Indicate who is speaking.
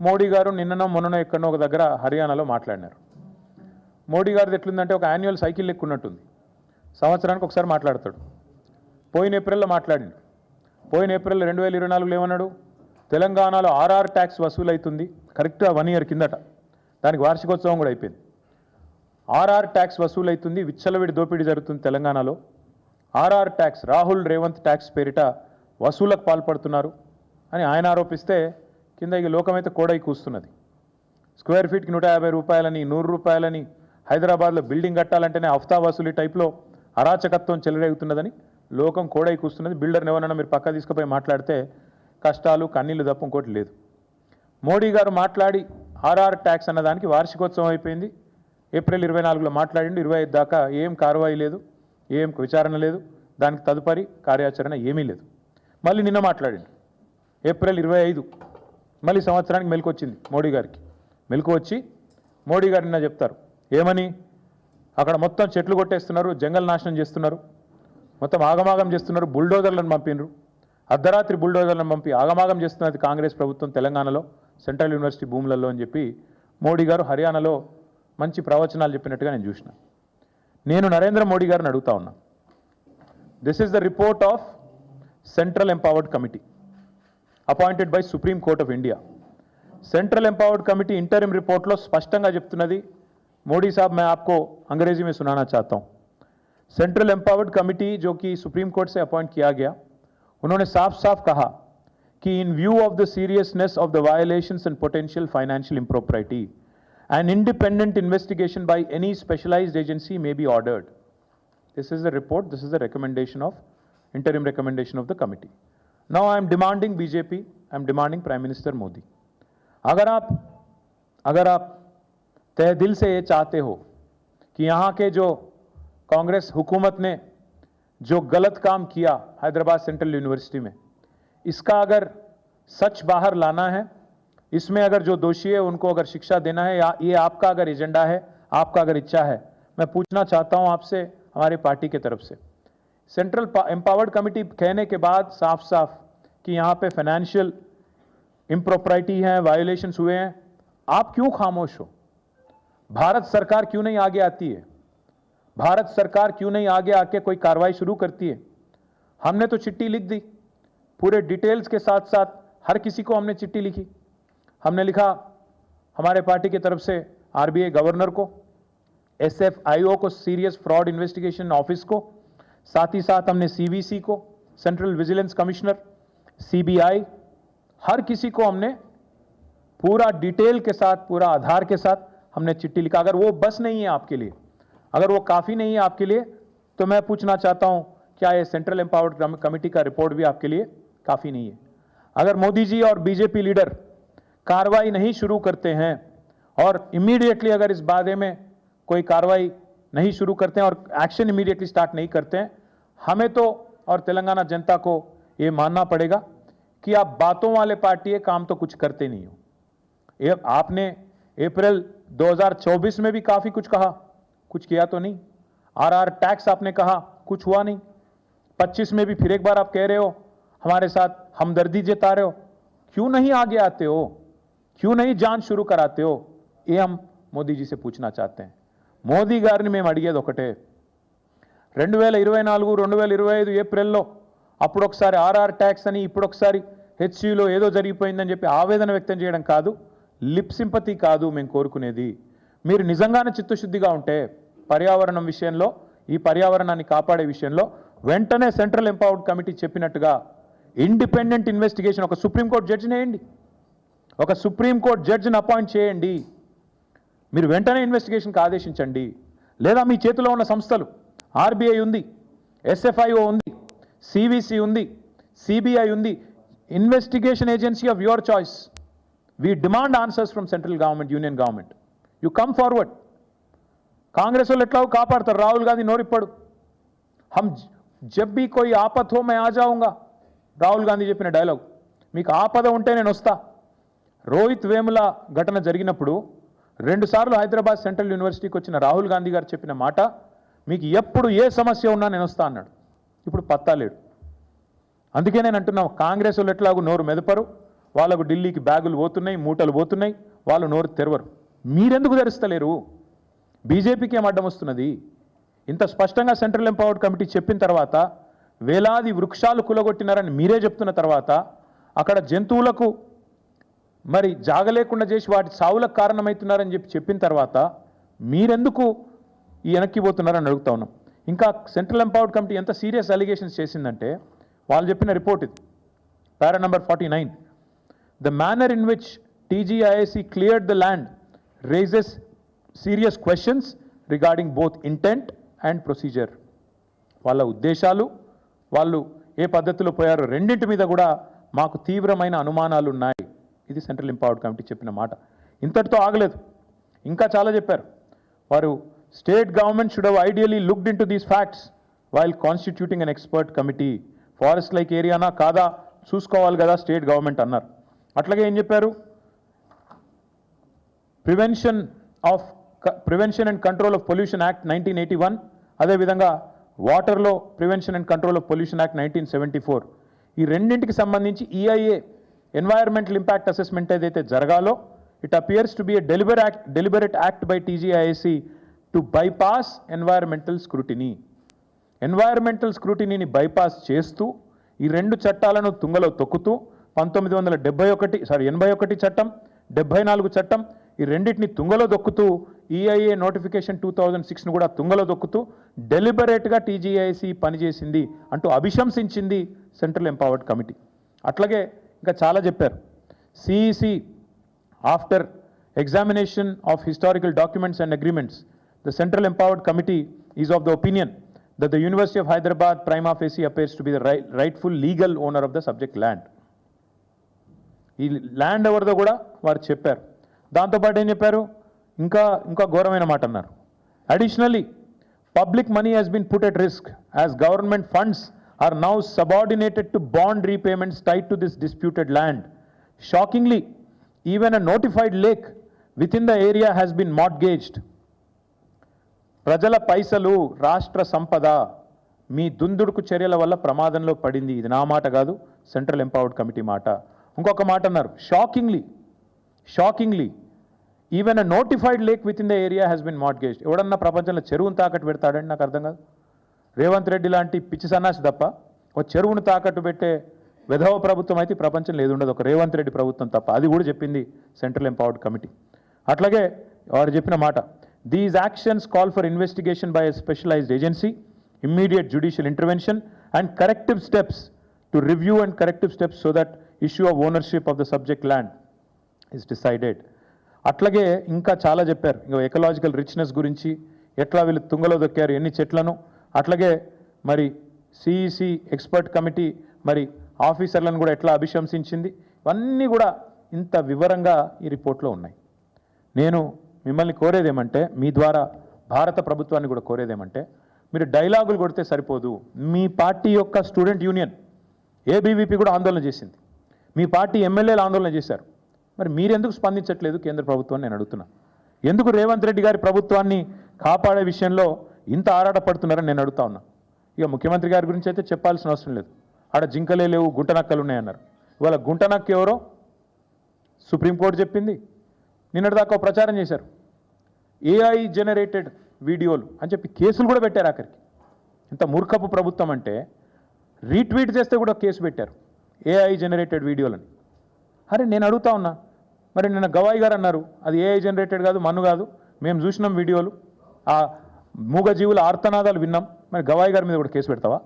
Speaker 1: మోడీ గారు నిన్ననో మొన్ననో ఎక్కడో ఒక దగ్గర హర్యానాలో మాట్లాడినారు. మోడీ గారిది ఎట్లుందంటే ఒక యాన్యువల్ సైకిల్ ఎక్కున్నట్టుంది సంవత్సరానికి ఒకసారి మాట్లాడతాడు. పోయిన ఏప్రిల్లో మాట్లాడిండు. పోయిన ఏప్రిల్ రెండు వేల ఇరవై నాలుగులో ఏమన్నాడు? తెలంగాణలో ఆర్ఆర్ ట్యాక్స్ వసూలు అవుతుంది కరెక్ట్గా వన్ ఇయర్ కిందట. దానికి వార్షికోత్సవం కూడా అయిపోయింది. ఆర్ఆర్ ట్యాక్స్ వసూలు అవుతుంది విచ్చలవిడి దోపిడీ జరుగుతుంది తెలంగాణలో. RR tax Rahul Revanth tax పేరిట వసూలకు పాల్పడుతున్నారు అని ఆయన ఆరోపిస్తే కింద ఈ లోకమైతే కోడై కూస్తున్నది. స్క్వేర్ ఫీట్కి నూట యాభై రూపాయలని నూరు రూపాయలని హైదరాబాద్లో బిల్డింగ్ కట్టాలంటేనే హఫ్తా వసూలి టైప్లో అరాచకత్వం చెలరేగుతున్నదని లోకం కోడై కూస్తున్నది. బిల్డర్ని ఎవరన్నా మీరు పక్క తీసుకుపోయి మాట్లాడితే కష్టాలు కన్నీళ్ళు తప్ప ఇంకోటి లేదు. మోడీ గారు మాట్లాడి ఆర్ఆర్ ట్యాక్స్ అన్నదానికి వార్షికోత్సవం అయిపోయింది. ఏప్రిల్ ఇరవై నాలుగులో మాట్లాడిండు. ఇరవై ఐదు దాకా ఏం కార్వాయి లేదు ఏం విచారణ లేదు. దానికి తదుపరి కార్యాచరణ ఏమీ లేదు. మళ్ళీ నిన్న మాట్లాడిండు. ఏప్రిల్ ఇరవై ఐదు మళ్ళీ సంవత్సరానికి మెలకు వచ్చింది మోడీ గారికి. మెలకు వచ్చి మోడీ గారు నా చెప్తారు ఏమని? అక్కడ మొత్తం చెట్లు కొట్టేస్తున్నారు జంగల్ నాశనం చేస్తున్నారు మొత్తం ఆగమాగం చేస్తున్నారు బుల్డోజర్లను పంపినరు. అర్ధరాత్రి బుల్డోజర్లను పంపి ఆగమాగం చేస్తున్నది కాంగ్రెస్ ప్రభుత్వం తెలంగాణలో సెంట్రల్ యూనివర్సిటీ భూములలో అని చెప్పి మోడీ గారు హర్యానాలో మంచి ప్రవచనాలు చెప్పినట్టుగా నేను చూసిన. నేను నరేంద్ర మోడీ గారిని అడుగుతా ఉన్నా. This is the report of central empowered committee appointed by supreme court of India central empowered committee interim రిపోర్ట్లో స్పష్టంగా చెప్తున్నది మోడీ సాబ్ మే ఆప్కో అంగ్రేజీ మే సునానా చాహతా సెంట్రल एम्पावर्ड कमेटी जो कि सुप्रीम कोर्ट से अपॉइंट किया गया उन्होंने साफ़ साफ़ कहा कि in view of the seriousness of the violations and potential financial impropriety an independent investigation by any specialised agency may be ordered this is the report this is the recommendation of interim recommendation of the committee now I am demanding BJP I am demanding prime minister Modi अगर आप अगर आप तह दिल से ये चाहते हो कि यहाँ के जो कांग्रेस हुकूमत ने जो गलत काम किया हैदराबाद सेंट्रल यूनिवर्सिटी में, इसका अगर सच बाहर लाना है, इसमें अगर जो दोषी है उनको अगर शिक्षा देना है या ये आपका अगर एजेंडा है, आपका अगर इच्छा है, मैं पूछना चाहता हूँ आपसे, हमारी पार्टी की तरफ़ से। सेंट्रल एम्पावर्ड कमेटी कहने के बाद साफ़ साफ़ कि यहाँ पे फाइनेंशियल इम्प्रोपराइटी है वायोलेशंस हुए हैं। आप क्यों खामोश हो? भारत सरकार क्यों नहीं आगे आती है? भारत सरकार क्यों नहीं आगे आके कोई कार्रवाई शुरू करती है? हमने तो चिट्ठी लिख दी। पूरे डिटेल्स के साथ साथ हर किसी को हमने चिट्ठी लिखी। हमने लिखा, हमारे पार्टी की तरफ़ से आरबीआई गवर्नर को एसएफआईओ को सीरियस फ्रॉड इन्वेस्टिगेशन ऑफ़िस को साथ ही साथ हमने सीवीसी को सेंट्रल विजिलेंस कमिश्नर सीबीआई हर किसी को हमने पूरा डिटेल के साथ, पूरा आधार के साथ हमने चिट्ठी लिखा। अगर वो बस नहीं है आपके लिए, अगर वो काफ़ी नहीं है आपके लिए तो मैं पूछना चाहता हूँ, क्या ये सेंट्रल एम्पावर्ड कमेटी का रिपोर्ट भी आपके लिए काफ़ी नहीं है? अगर मोदी जी और बीजेपी लीडर कार्रवाई नहीं शुरू करते हैं और इमीडिएटली अगर इस बारे में कोई कार्रवाई नहीं शुरू करते हैं और एक्शन इमीडिएटली स्टार्ट नहीं करते हैं। हमें तो और तेलंगाना जनता को ये मानना पड़ेगा कि आप बातों वाले पार्टी है, काम तो कुछ करते नहीं हो। आपने अप्रैल 2024 में भी काफ़ी कुछ कहा, कुछ किया तो नहीं। आरआर टैक्स आपने कहा, कुछ हुआ नहीं। 25 में भी फिर एक बार आप कह रहे हो, हमारे साथ हमदर्दी जता रहे हो। क्यों नहीं आगे आते हो? क्यों नहीं जाँच शुरू कराते हो? ये हम मोदी जी से पूछना चाहते हैं। మోదీ గారిని మేము అడిగేది ఒకటే. రెండు వేల ఇరవై నాలుగు రెండు వేల ఇరవై ఐదు ఏప్రిల్లో అప్పుడు ఒకసారి ఆర్ఆర్ ట్యాక్స్ అని ఇప్పుడు ఒకసారి హెచ్సిలో ఏదో జరిగిపోయిందని చెప్పి ఆవేదన వ్యక్తం చేయడం కాదు లిప్ సింపతి కాదు మేము కోరుకునేది. మీరు నిజంగానే చిత్తశుద్ధిగా ఉంటే పర్యావరణం విషయంలో ఈ పర్యావరణాన్ని కాపాడే విషయంలో వెంటనే సెంట్రల్ ఎంపవర్డ్ కమిటీ చెప్పినట్టుగా ఇండిపెండెంట్ ఇన్వెస్టిగేషన్ ఒక సుప్రీంకోర్టు జడ్జిని వేయండి. ఒక సుప్రీంకోర్టు జడ్జిని అపాయింట్ చేయండి. మీరు వెంటనే ఇన్వెస్టిగేషన్కి ఆదేశించండి. లేదా మీ చేతిలో ఉన్న సంస్థలు ఆర్బీఐ ఉంది ఎస్ఎఫ్ఐఓ ఉంది సివిసి ఉంది సిబిఐ ఉంది investigation agency of your choice we demand answers from central government union government you come forward Congress వాళ్ళు ఎట్లాగో కాపాడతారు. రాహుల్ గాంధీ నోరిప్పాడు. హమ్ జబ్ బీ కోయి ఆపత్ హో మే ఆజావుంగా రాహుల్ గాంధీ చెప్పిన డైలాగ్ మీకు ఆపద ఉంటే నేను వస్తా. రోహిత్ వేముల ఘటన జరిగినప్పుడు రెండుసార్లు హైదరాబాద్ సెంట్రల్ యూనివర్సిటీకి వచ్చిన రాహుల్ గాంధీ గారు చెప్పిన మాట మీకు ఎప్పుడు ఏ సమస్య ఉన్నా నేను వస్తా అన్నాడు. ఇప్పుడు పత్తా లేడు. అందుకే నేను అంటున్నాం కాంగ్రెస్ వాళ్ళు ఎట్లాగూ నోరు మెదపరు. వాళ్ళకు ఢిల్లీకి బ్యాగులు పోతున్నాయి మూటలు పోతున్నాయి వాళ్ళు నోరు తెరవరు. మీరెందుకు తెరుస్తలేరు? బీజేపీకి ఏం అడ్డం వస్తున్నది? ఇంత స్పష్టంగా సెంట్రల్ ఎంపవర్డ్ కమిటీ చెప్పిన తర్వాత వేలాది వృక్షాలు కులగొట్టినారని మీరే చెప్తున్న తర్వాత అక్కడ జంతువులకు మరి జాగలేకుండా చేసి వాటి సావులకు కారణమవుతున్నారని చెప్పి చెప్పిన తర్వాత మీరెందుకు ఈ వెనక్కి పోతున్నారని అడుగుతా ఉన్నాం. ఇంకా సెంట్రల్ ఎంపవర్డ్ కమిటీ ఎంత సీరియస్ అలిగేషన్స్ చేసిందంటే వాళ్ళు చెప్పిన రిపోర్ట్ ఇది. Para number forty nine the manner in which TGIIC cleared the land raises serious questions regarding both intent and procedure వాళ్ళ ఉద్దేశాలు వాళ్ళు ఏ పద్ధతిలో పోయారో రెండింటి మీద కూడా మాకు తీవ్రమైన అనుమానాలు ఉన్నాయి ఇది సెంట్రల్ ఎంపవర్డ్ కమిటీ చెప్పిన మాట. ఇంతటితో ఆగలేదు. ఇంకా చాలా చెప్పారు. వారు state government should have ideally looked into these facts while constituting an expert committee. Forest like ఏరియానా కాదా? చూసుకోవాలి కదా స్టేట్ గవర్నమెంట్ అన్నారు. అట్లాగే ఏం చెప్పారు? Prevention of prevention and control of pollution act nineteen eighty one అదేవిధంగా వాటర్లో prevention and control of pollution act nineteen seventy four. ఈ రెండింటికి సంబంధించి ఈఐఏ ఎన్వైర్మెంటల్ ఇంపాక్ట్ అసెస్మెంట్ ఏదైతే జరగాలో it appears to be a deliberate deliberate act by TGISC to bypass environmental scrutiny environmental స్క్రూటినీని bypass చేస్తూ ఈ రెండు చట్టాలను తుంగలో తొక్కుతూ పంతొమ్మిది వందల డెబ్బై ఒకటి సారీ ఎనభై ఒకటి చట్టం డెబ్బై నాలుగు చట్టం ఈ రెండింటిని తుంగలో దొక్కుతూ ఈఐఏ నోటిఫికేషన్ టూ థౌజండ్ సిక్స్ను కూడా తుంగలో దొక్కుతూ డెలిబరేట్గా టీజీఐసి పనిచేసింది అంటూ అభిశంసించింది సెంట్రల్ ఎంపవర్డ్ కమిటీ అట్లాగే ఇంకా చాలా చెప్పారు. CEC after examination of historical documents and agreements the central empowered committee is of the opinion that the University of Hyderabad prima facie appears to be the right, rightful legal owner of the subject land. ఈ land ఎవరిదో కూడా వారు చెప్పారు. దాంతోపాటు ఏం చెప్పారు? ఇంకా ఇంకా ఘోరమైన మాట అన్నారు. Additionally public money has been put at risk as government funds are now subordinated to bond repayments tied to this disputed land shockingly even a notified lake within the area has been mortgaged ప్రజల పైసలు రాష్ట్ర సంపద మీ దుందుడుకు చర్యల వల్ల ప్రమాదంలో పడింది. ఇది నా మాట కాదు సెంట్రల్ ఎంపవర్డ్ కమిటీ మాట. ఇంకొక మాట అన్నారు. Shockingly shockingly even a notified lake within the area has been mortgaged ఎవడన్నా ప్రపంచంలో చెరువును తాకట్టు పెడతాడండి నాకు అర్థం కాదు. రేవంత్ రెడ్డి లాంటి పిచ్చి సన్నాసి తప్ప ఒక చెరువును తాకట్టు పెట్టే విధవ ప్రభుత్వం అయితే ప్రపంచం లేదు ఉండదు ఒక రేవంత్ రెడ్డి ప్రభుత్వం తప్ప. అది కూడా చెప్పింది సెంట్రల్ ఎంపవర్డ్ కమిటీ. అట్లాగే వారు చెప్పిన మాట these actions call for investigation by a specialised agency immediate judicial intervention and corrective steps to review and corrective steps so that issue of ownership of the subject land is decided అట్లాగే ఇంకా చాలా చెప్పారు. ఇంకా ecological richness గురించి ఎట్లా వీళ్ళు తుంగలో దొక్కారు ఎన్ని చెట్లను అట్లాగే మరి సిఈసి ఎక్స్పర్ట్ కమిటీ మరి ఆఫీసర్లను కూడా ఎట్లా అభిశంసించింది? ఇవన్నీ కూడా ఇంత వివరంగా ఈ రిపోర్ట్లో ఉన్నాయి. నేను మిమ్మల్ని కోరేదేమంటే మీ ద్వారా భారత ప్రభుత్వాన్ని కూడా కోరేదేమంటే మీరు డైలాగులు కొడితే సరిపోదు. మీ పార్టీ యొక్క స్టూడెంట్ యూనియన్ ఏబీవీపీ కూడా ఆందోళన చేసింది. మీ పార్టీ ఎమ్మెల్యేలు ఆందోళన చేశారు. మరి మీరెందుకు స్పందించట్లేదు కేంద్ర ప్రభుత్వాన్ని? నేను అడుగుతున్నా. ఎందుకు రేవంత్ రెడ్డి గారి ప్రభుత్వాన్ని కాపాడే విషయంలో ఇంత ఆరాటపడుతున్నారని నేను అడుగుతా ఉన్నా. ఇక ముఖ్యమంత్రి గారి గురించి అయితే చెప్పాల్సిన అవసరం లేదు. ఆడ జింకలే లేవు గుంటనక్కలు ఉన్నాయన్నారు ఇవాళ గుంటనక్క ఎవరో? సుప్రీంకోర్టు చెప్పింది. నిన్నటిదాకా ప్రచారం చేశారు. ఏఐ జనరేటెడ్ వీడియోలు అని చెప్పి కేసులు కూడా పెట్టారు అక్కడికి ఇంత మూర్ఖపు ప్రభుత్వం అంటే రీట్వీట్ చేస్తే కూడా కేసు పెట్టారు. ఏఐ జనరేటెడ్ వీడియోలని అరే నేను అడుగుతా ఉన్నా. మరి నిన్న గవాయి గారు అన్నారు అది ఏఐ జనరేటెడ్ కాదు మన్ను కాదు. మేము చూసినాం వీడియోలు. మూగజీవుల ఆర్తనాదాలు విన్నాం. మరి గవాయి గారి మీద కూడా కేసు పెడతావా?